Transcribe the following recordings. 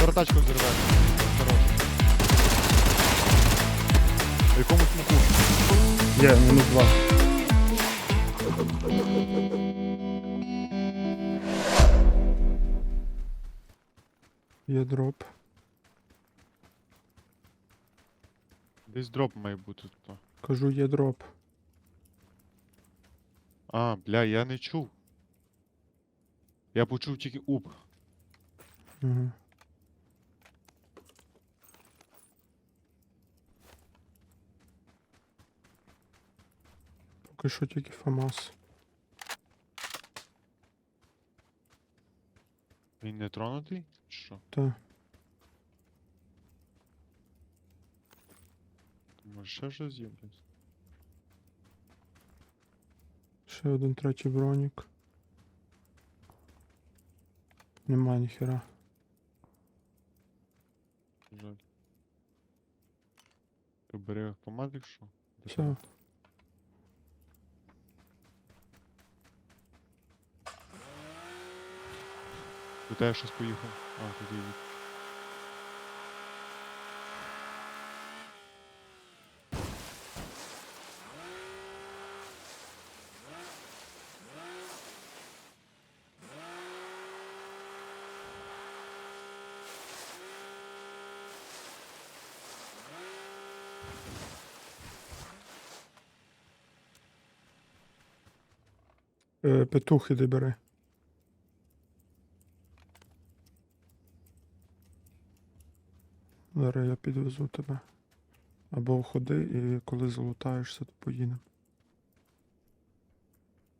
Зараз тачку взірвемо. Хорош. В якому смоку? Є, мінус два. Є дроп. Десь дроп має бути тут. Кажу, є дроп. А, бля, я не чув. Я почув тільки уп. Угу. Поки що тільки ФАМАС. Він не тронутий? Що? Та. Може ще щось є, блядь? Ще один третій бронік. Нема ніхера. Жаль. Ти бери автомат, якщо? Все. У тебе щось поїхав? А, тут їде. Е, петух. Зараз я підвезу тебе. Або ходи і коли залутаєшся, то поїдемо.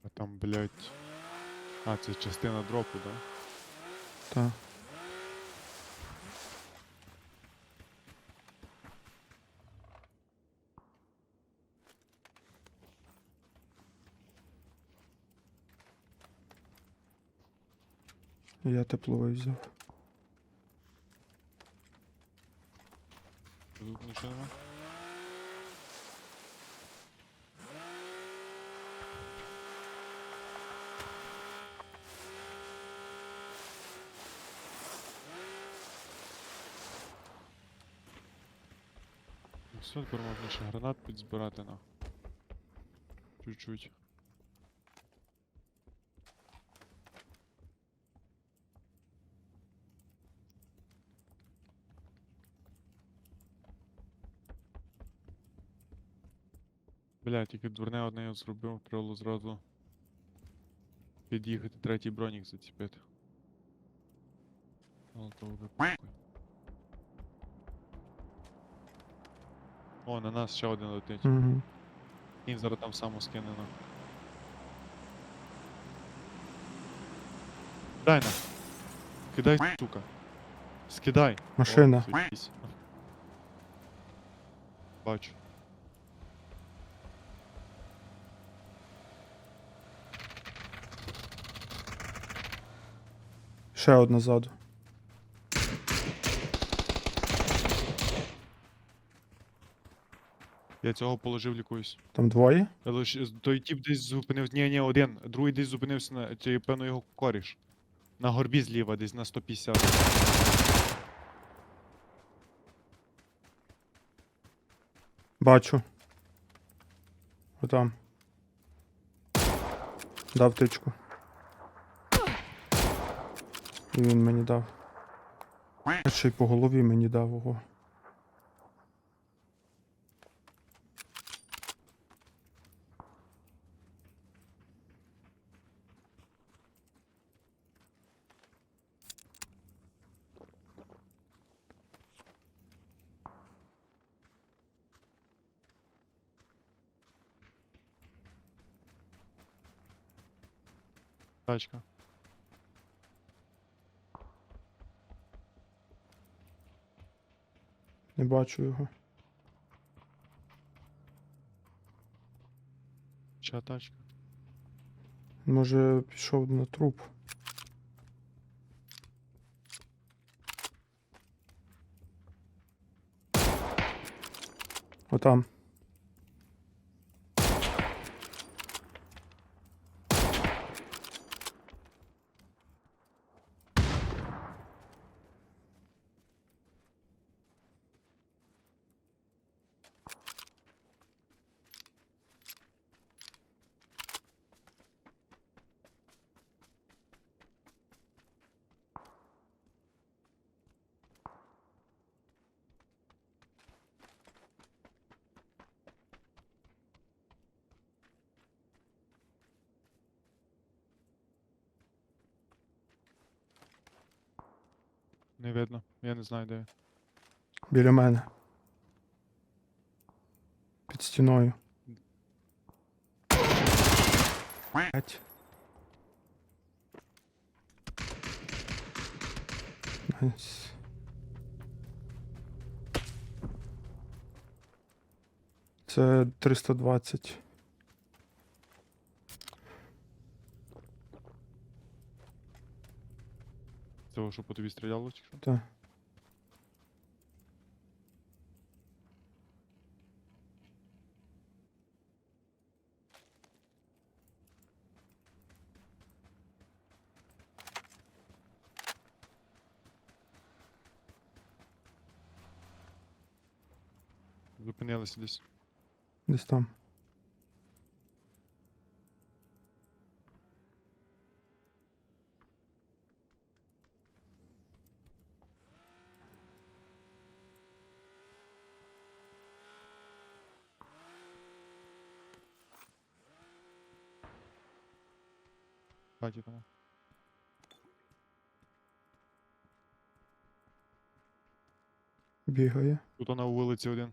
А там, блядь. А, це частина дропу, да? Та. Я тепловий взяв. Все, тепер можна ще гранат підзбирати на. Чуть-чуть. Бля, тільки дурне одне я зробив, треба було зразу під'їхати третій бронік заціпити. Але то вже похуй. О, на нас ще один летить. Угу. Він зараз там само скине на. Дай на. Кидай, сука. Скидай. О, Машина. заєбісь. Бачу. Ще одна ззаду. Я цього положив лікуюсь. Там двоє? Але ж той тип десь зупинився. Ні, ні, один. Другий десь зупинився на. Це, певно, його коріш. На горбі зліва, десь на 150. Бачу. Отам. Дав тичку. І він мені дав. Ще й по голові мені дав ого. Тачка. Не бачу його. Ча тачка. Може пішов на труп. Отам. Не видно. Я не знаю, де. він. Біля мене. Під стіною. Блять. Найс. Це 320. Цього, що по тобі стріляло, чи що? Та. Зупинилися десь. Десь там. Хаті тому. Бігає. Тут на вулиці один.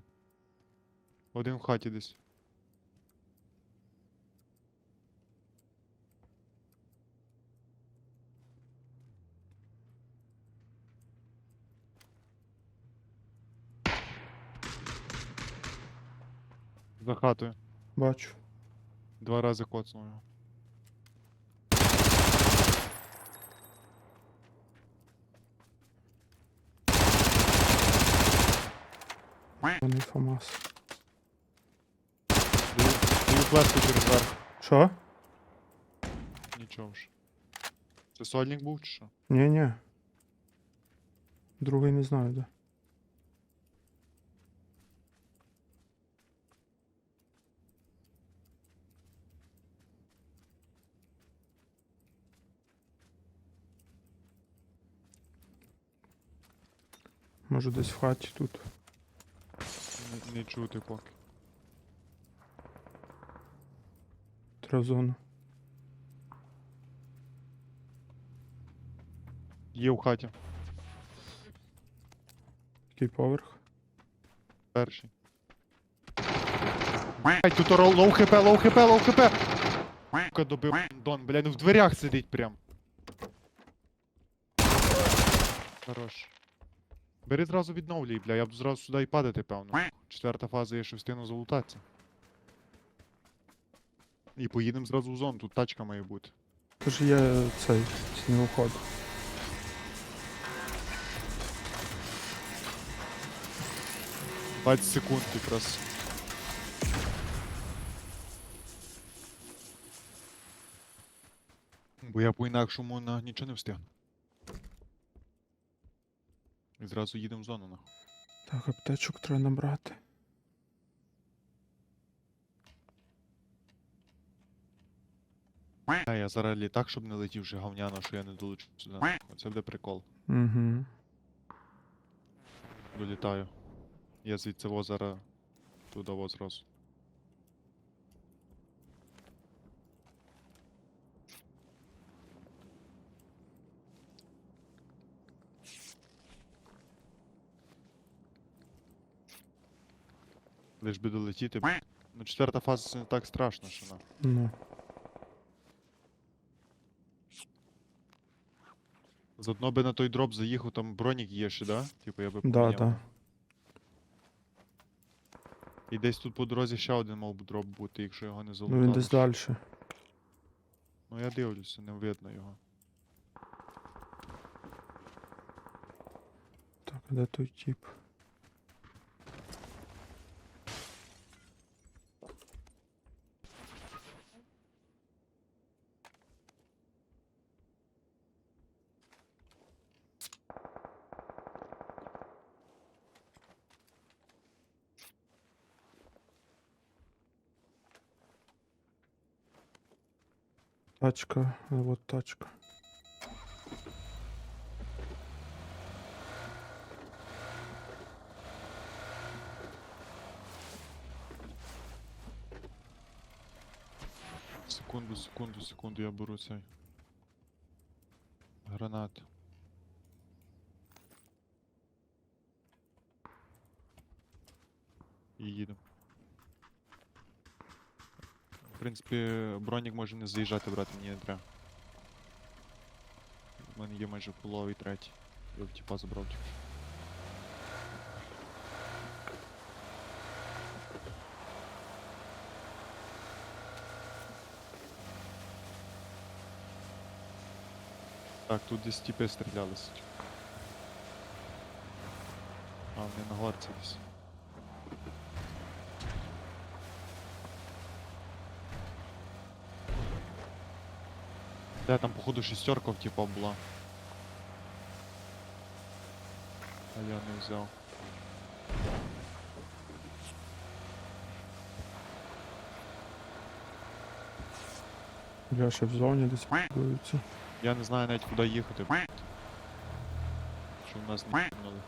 Один в хаті десь. За хатою. Бачу. Два рази коцнув його. Вони ФАМАС. Даю, даю плеску через верх. Що? Нічого ж. Це сольник був чи що? Ні, ні. Другий не знаю, де. Може десь в хаті тут. Не, чути поки. Треба зону. Є в хаті. Який поверх? Перший. Блять, тут ро- лоу хп, лоу хп, лоу хп! Сука, добив Дон, бля, ну в дверях сидить прям. Хорош. Бери зразу відновлюй, бля, я б зразу сюди і падати, певно. Четверта фаза є, що встигну залутатися. І поїдемо зразу в зону, тут тачка має бути. Тож є цей снігоход. — 20 секунд якраз. Бо я по-інакшому на нічого не встигну. І зразу їдемо в зону нахуй. Так, аптечок треба набрати. А я зараз літак, щоб не летів вже говняно, що я не долучу сюди. Оце Це буде прикол. Угу. Долітаю. Я звідси во зараз туди во зразу. Лиш би долетіти. Ну, четверта фаза це не так страшно, що на. Ну. Заодно би на той дроп заїхав, там бронік є ще, да? Типу я би Да, поміняв. да. І десь тут по дорозі ще один мав би дроп бути, якщо його не залутали. Ну він десь далі. Ну я дивлюся, не видно його. Так, а де той тип? Тачка, вот тачка. Секунду, секунду, секунду, я беру цей. Гранат. І їдемо. В принципі, бронік може не заїжджати брати, мені не треба. У мене є майже половий третій. Я в тіпа забрав тільки. Так, тут десь тіпи стрілялися. А, вони на горці десь. Де там, походу, шістерка в типа була. А я не взяв. Я ще в зоні десь будується. Я не знаю навіть куди їхати. Що в нас не кинули.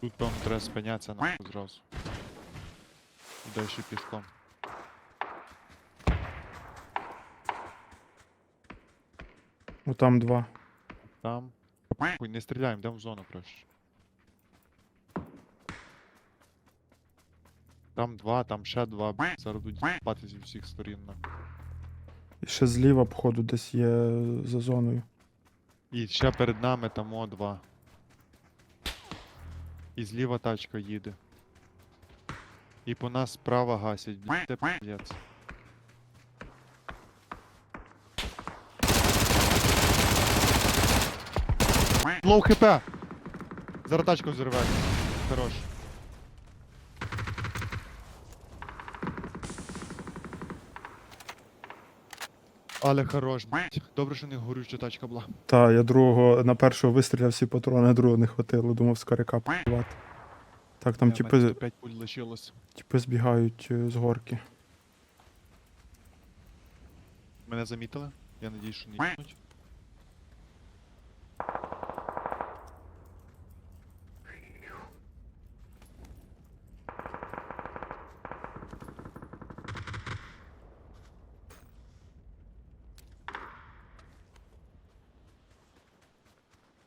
Тут, певно, треба спинятися нахуй зразу. І далі Пішком. Отам два. Там. Хуй, не стріляємо, йдемо в зону краще. Там два, там ще два. б**, Зараз будуть спати зі всіх сторін. нахуй. І ще зліва, походу, десь є за зоною. І ще перед нами там о два. І зліва тачка їде. І по нас справа гасять. Блядь, це пиздец. Лоу хп! Зараз тачку взорве. Хорош. Але хорош, блядь. Добре, що не горюча тачка була. Та, я другого на першого вистріляв всі патрони, а другого не хватило, думав скоряка побивати. Так, там типи, мене 5 пуль лишилось. типи збігають е, з горки. Мене замітили? Я надіюсь, що не їдуть.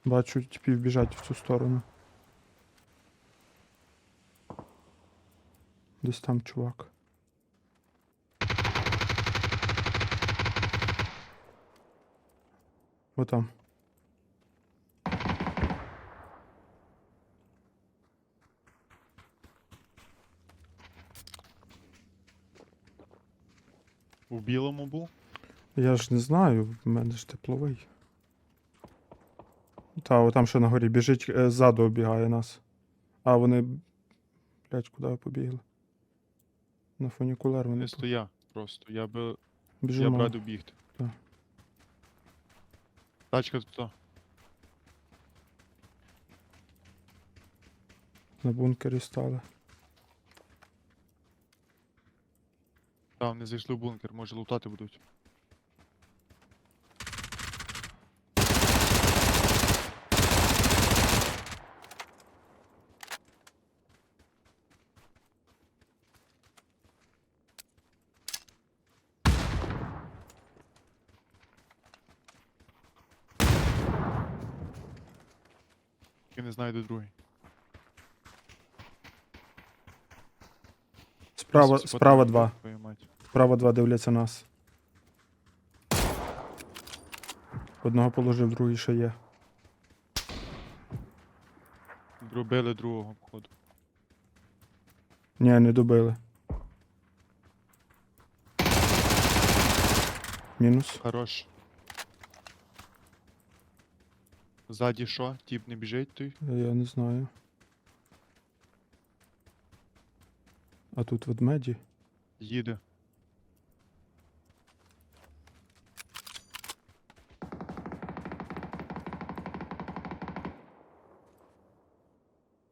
Бачу, типів біжать в цю сторону. Десь там чувак. Отам. У білому був? Я ж не знаю, в мене ж тепловий. Та, отам ще на горі біжить, е, ззаду оббігає нас. А вони. Блять, куди побігли? На фунікулер вони Не стоя просто. Я би. Я б біжимо. радив бігти. Так. Тачка тут. На бункері стали. Там не зайшли в бункер, може лутати будуть. Я не знаю, де другий. Справа, справа два. твою мать. Справа два дивляться нас. Одного положив, другий ще є. Робили другого, походу. Ні, не добили. Мінус. Хорош. Ззаді що? Тіп не біжить той? Я не знаю. А тут ведмеді. Їде.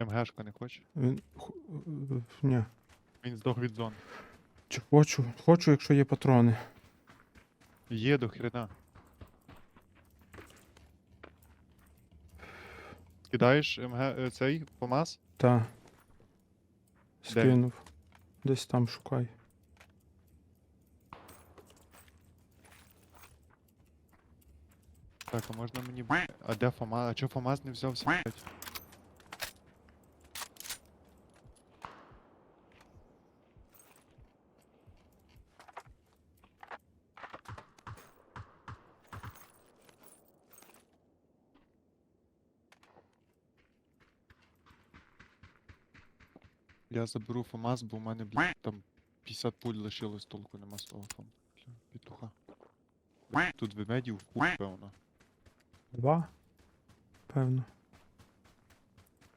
МГшка не хоче. Він. ху- е, Ні. Він здох від зон. Чи хочу, хочу, якщо є патрони. Є до хрена. Кидаєш МГ е, цей ПОМАЗ? Та. Де? Скинув. Десь там шукай. Так, а можна мені. б- А де Фома? А чого Фомаз не взявся? блядь? Я заберу ФАМАС, бо в мене, блядь, там 50 пуль лишилось, толку нема з того. Петуха. Тут ведмедів хуй, певно. Два. Певно.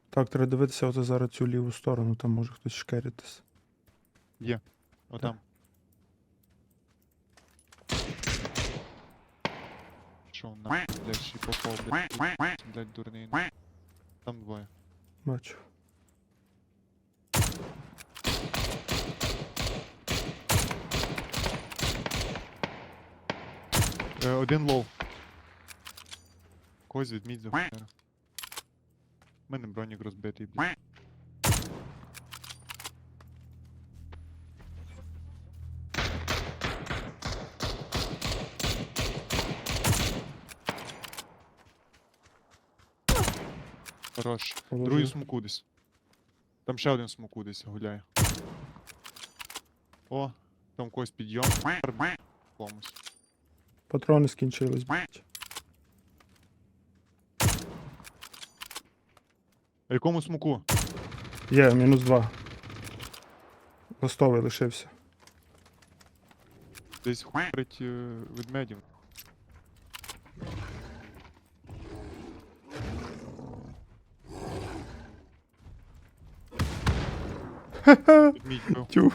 Так, треба дивитися оце зараз цю ліву сторону, там може хтось шкеритись. Отам. Що на, блядь, ще попав, блядь, блядь, дурний. Там двоє. Бачу. Е, один лоу. Когось відміть за хуйня. У мене бронік розбитий, блядь. Хорош. Другий смоку десь. Там ще один смоку десь гуляє. О, там когось підйом. Комусь. Патрони скінчились, блядь. А якому смоку? Є, мінус два. Листовий лишився. Десь хуярить е, ведмедів. Ведмідь бив. Тю.